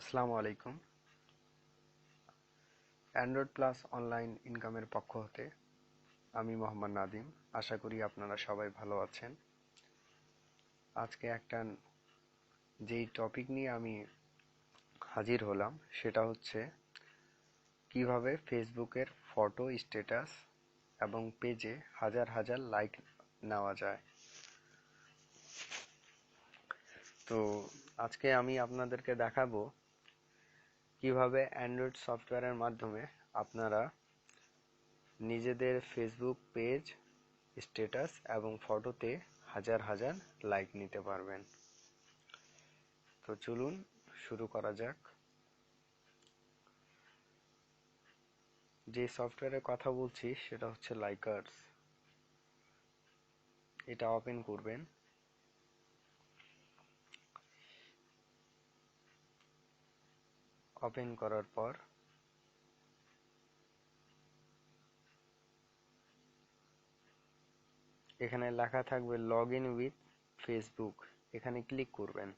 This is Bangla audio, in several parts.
আসসালামু আলাইকুম। অ্যান্ড্রয়েড প্লাস অনলাইন ইনকামের পক্ষ হতে আমি মোহাম্মদ নাদিম। আশা করি আপনারা সবাই ভালো আছেন। আজকে একটা যেই টপিক নিয়ে আমি হাজির হলাম, সেটা হচ্ছে কীভাবে ফেসবুকের ফটো স্ট্যাটাস এবং পেজে হাজার হাজার লাইক নেওয়া যায়। তো আজকে আমি আপনাদেরকে দেখাবো কীভাবে অ্যান্ড্রয়েড সফটওয়্যারের মাধ্যমে আপনারা নিজেদের ফেসবুক পেজ স্ট্যাটাস এবং ফটোতে হাজার হাজার লাইক নিতে পারবেন। তো চলুন শুরু করা যাক। যে সফটওয়্যারের কথা বলছি, সেটা হচ্ছে লাইকার্স এটা ওপেন করবেন। ওপেন করার পর এখানে লেখা থাকবে লগ ইন উইথ ফেসবুক। এখানে ক্লিক করবেন।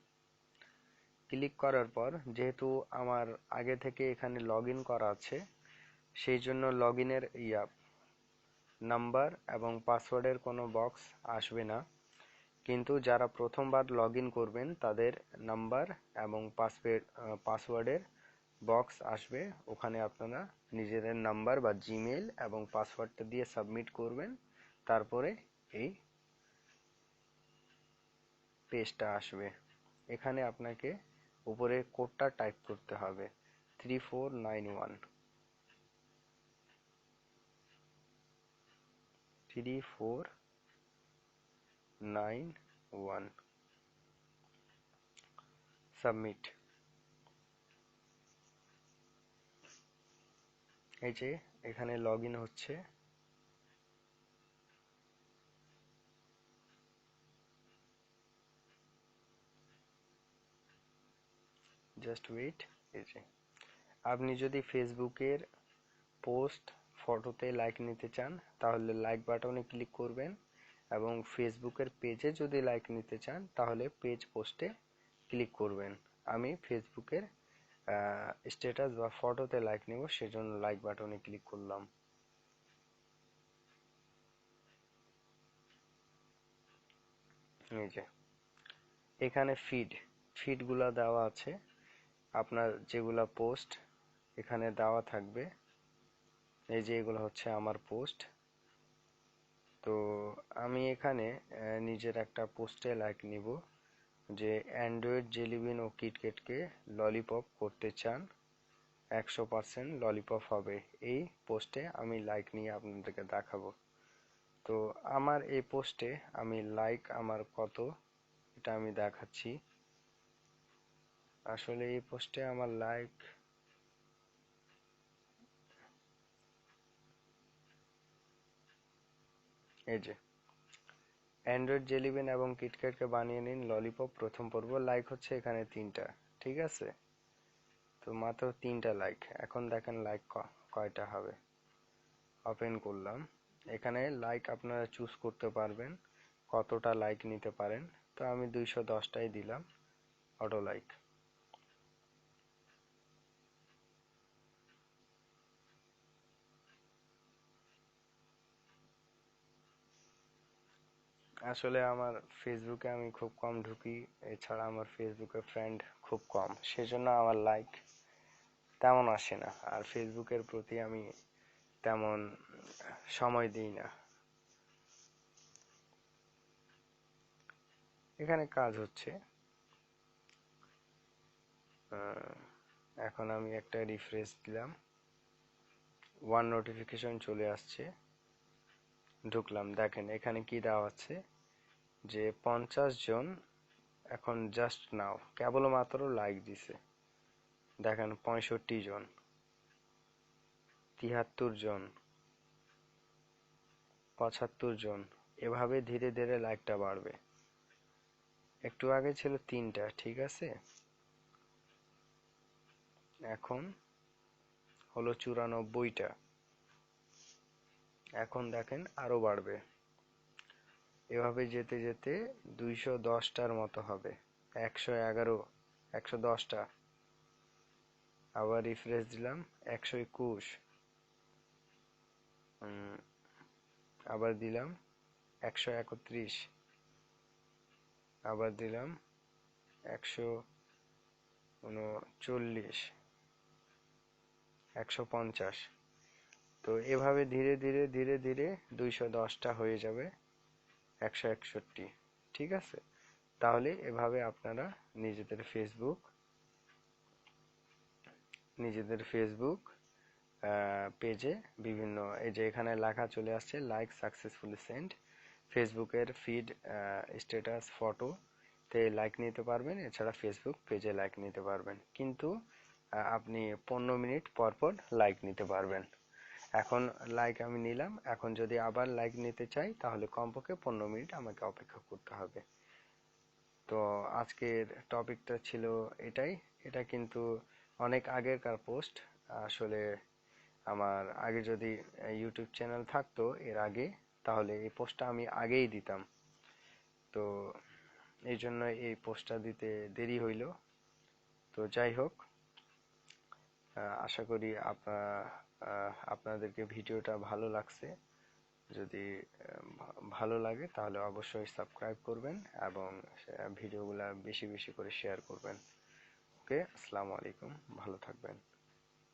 ক্লিক করার পর যেহেতু আমার আগে থেকে এখানে লগ ইন করা আছে, সেই জন্য লগ ইনের ইয়া, নাম্বার এবং পাসওয়ার্ডের কোনো বক্স আসবে না। কিন্তু যারা প্রথমবার লগ ইন করবেন, তাদের নাম্বার এবং পাসওয়ার্ড পাসওয়ার্ডের বক্স আসবে, ওখানে আপনারা নিজেদের নাম্বার বা জিমেল এবং পাসওয়ার্ডটা দিয়ে সাবমিট করবেন, তারপরে এই পেজটা আসবে। এখানে আপনাকে উপরে কোডটা টাইপ করতে হবে three four nine one three four nine one submit এই যে, এখানে লগ ইন হচ্ছে। জাস্ট ওয়েট এই যে। আপনি যদি ফেসবুকের পোস্ট ফটোতে লাইক নিতে চান, তাহলে লাইক বাটনে ক্লিক করবেন এবং ফেসবুকের পেজে যদি লাইক নিতে চান, তাহলে পেজ পোস্টে ক্লিক করবেন। আমি ফেসবুকের স্ট্যাটাস বা ফটোতে লাইক নেব, সেজন্য লাইক বাটনে ক্লিক করলাম। এখানে ফিড ফিডগুলো দেওয়া আছে। আপনার যেগুলা পোস্ট এখানে দেওয়া থাকবে। এই যে, এগুলো হচ্ছে আমার পোস্ট তো আমি এখানে নিজের একটা পোস্টে লাইক নিব। যে অ্যান্ড্রয়েড জেলিবিন ও কিটকেটকে ললিপপ করতে চান, একশো পারসেন্ট ললিপপ হবে। এই পোস্টে আমি লাইক নিয়ে আপনাদেরকে দেখাবো। তো আমার এই পোস্টে আমি লাইক আমার কত, এটা আমি দেখাচ্ছি। আসলে এই পোস্টে আমার লাইক এই যে। অ্যান্ড্রয়েড জেলিবিন এবং কিটক্যাটকে বানিয়ে নিন ললিপপ প্রথম পর্ব। লাইক হচ্ছে এখানে তিনটা, ঠিক আছে? তো মাত্র তিনটা লাইক এখন দেখেন লাইক কয়টা হবে? ওপেন করলাম। এখানে লাইক আপনারা চুজ করতে পারবেন, কতটা লাইক নিতে পারেন। তো আমি দুইশো দশটাই দিলাম অটো লাইক আসলে আমার ফেসবুকে আমি খুব কম ঢুকি, এছাড়া আমার ফেসবুকে ফ্রেন্ড খুব কম। সেজন্য আমার লাইক তেমন আসে না, আর ফেসবুকের প্রতি আমি তেমন সময় দিই না। এখানে কাজ হচ্ছে। এখন আমি একটা রিফ্রেশ দিলাম। ওয়ান নোটিফিকেশন চলে আসছে। ঢুকলাম। দেখেন, এখানে কি দেওয়া আছে? যে পঞ্চাশ জন এখন জাস্ট নাও কেবলমাত্র লাইক দিছে। দেখেন পঁয়ষট্টি জন, তিয়াত্তর জন, পঁচাত্তর জন, এভাবে ধীরে ধীরে লাইকটা বাড়বে। একটু আগে ছিল তিনটা, ঠিক আছে? এখন হলো চুরানব্বইটা। এখন দেখেন আরও বাড়বে। এভাবে যেতে যেতে দুইশো দশটার মতো হবে। একশো এগারো, একশো দশটা। আবার রিফ্রেশ দিলাম, একশো একুশ। আবার দিলাম, একশো একত্রিশ। আবার দিলাম, একশো উনচল্লিশ। একশো পঞ্চাশ। তো এভাবে ধীরে ধীরে ধীরে ধীরে দুইশো দশটা হয়ে যাবে। একশো একষট্টি। ঠিক আছে? তাহলে এভাবে আপনারা নিজেদের ফেসবুক নিজেদের ফেসবুক পেজে বিভিন্ন, এই যে এখানে লেখা চলে আসছে লাইক সাকসেসফুলি সেন্ড ফেসবুকের ফিড স্ট্যাটাস ফটো তে লাইক নিতে পারবেন, এছাড়া ফেসবুক পেজে লাইক নিতে পারবেন। কিন্তু আপনি পনেরো মিনিট পর পর লাইক নিতে পারবেন। এখন লাইক আমি নিলাম। এখন যদি আবার লাইক নিতে চাই, তাহলে কমপক্ষে পনেরো মিনিট আমাকে অপেক্ষা করতে হবে। তো আজকের টপিকটা ছিল এটাই। এটা কিন্তু অনেক আগেরকার পোস্ট আসলে আমার আগে যদি ইউটিউব চ্যানেল থাকতো এর আগে, তাহলে এই পোস্টটা আমি আগেই দিতাম। তো এই জন্য এই পোস্টটা দিতে দেরি হইল। তো যাই হোক আশা করি আপনার আপনাদেরকে ভিডিওটা ভালো লাগছে, যদি ভালো লাগে তাহলে অবশ্যই সাবস্ক্রাইব করবেন এবং ভিডিওগুলো বেশি বেশি করে শেয়ার করবেন। ওকে, আসসালামু আলাইকুম, ভালো থাকবেন।